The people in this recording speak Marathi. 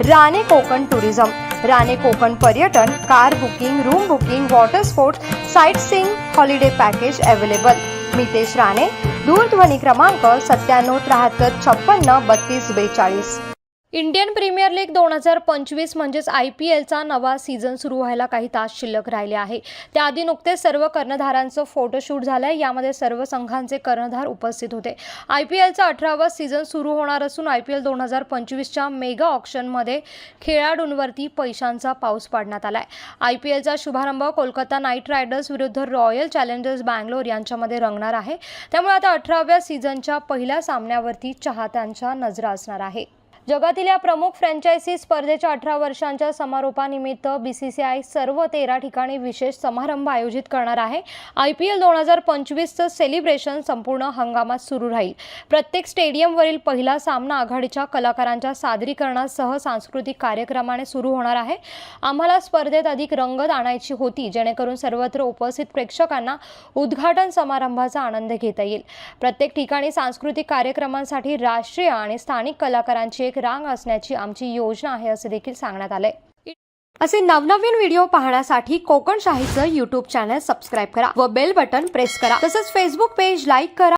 राणे कोकण टुरिझम. राणे कोकण पर्यटन car booking room booking water sports sightseeing holiday package available Mitesh Rane दूरध्वनी क्रमांक सत्त्याण्णव त्र्याहत्तर छप्पन्न बत्तीस बेचाळीस. इंडियन प्रीमियर लीग दोन हजार पंचवीस म्हणजेच आय पी एलचा नवा सीझन सुरू व्हायला काही तास शिल्लक राहिले आहे. त्याआधी नुकतेच सर्व कर्णधारांचं फोटोशूट झालं आहे यामध्ये सर्व संघांचे कर्णधार उपस्थित होते. आय पी एलचा अठरावा सीझन सुरू होणार असून आय पी एल दोन हजार पंचवीसच्या मेगा ऑप्शनमध्ये खेळाडूंवरती पैशांचा पाऊस पाडण्यात आला आहे आय पी एलचा शुभारंभ कोलकाता नाईट रायडर्स विरुद्ध रॉयल चॅलेंजर्स बँगलोर यांच्यामध्ये रंगणार आहे. त्यामुळे आता अठराव्या सीझनच्या पहिल्या सामन्यावरती चाहत्यांच्या नजरा असणार आहे. जगातील या प्रमुख फ्रँचायझी स्पर्धेच्या अठरा वर्षांच्या समारोपानिमित्त बी सी सी आय सर्व तेरा ठिकाणी विशेष समारंभ आयोजित करणार आहे. आय पी एल दोन हजार पंचवीसचं सेलिब्रेशन संपूर्ण हंगामात सुरू राहील. प्रत्येक स्टेडियमवरील पहिला सामना आघाडीच्या कलाकारांच्या सादरीकरणासह सांस्कृतिक कार्यक्रमाने सुरू होणार आहे. आम्हाला स्पर्धेत अधिक रंगत आणायची होती जेणेकरून सर्वत्र उपस्थित प्रेक्षकांना उद्घाटन समारंभाचा आनंद घेता येईल. प्रत्येक ठिकाणी सांस्कृतिक कार्यक्रमांसाठी राष्ट्रीय आणि स्थानिक कलाकारांची एक रांग असण्याची आमची योजना आहे असे देखील सांगण्यात आले. असे नवनवीन व्हिडिओ पाहण्यासाठी कोकण शाहीचं युट्यूब चॅनल सबस्क्राईब करा व बेल बटन प्रेस करा. तसंच फेसबुक पेज लाईक करा.